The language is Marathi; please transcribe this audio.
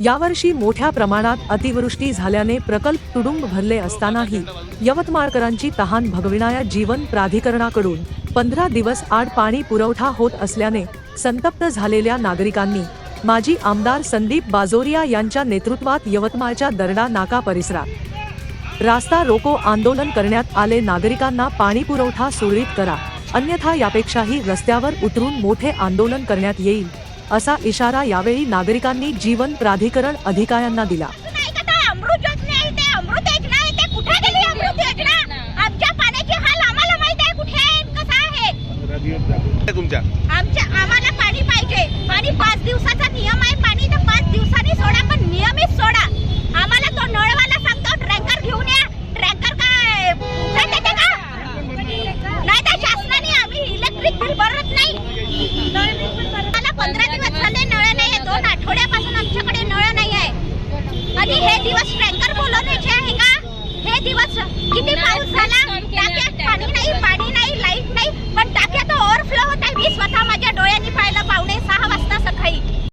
यावर्षी मोठ्या प्रमाणात अतिवृष्टी झाल्याने प्रकल्प तुडुंब भरले असतानाही यवतमाळकरांची तहान भगविणाऱ्या जीवन प्राधिकरणाकडून पंधरा दिवस आड पाणी पुरवठा होत असल्याने संतप्त झालेल्या नागरिकांनी माजी आमदार संदीप बाजोरिया यांच्या नेतृत्वात यवतमाळच्या दरडा नाका परिसरात रास्ता रोको आंदोलन करण्यात आले. नागरिकांना पाणी पुरवठा सुरळीत करा. अन्यथा यापेक्षाही रस्त्यावर उतरून मोठे आंदोलन करण्यात येईल. असा इशारा यावेळी नागरिकांनी जीवन प्राधिकरण अधिकाऱ्यांना दिला. नाही दिवस किती पाऊस झाला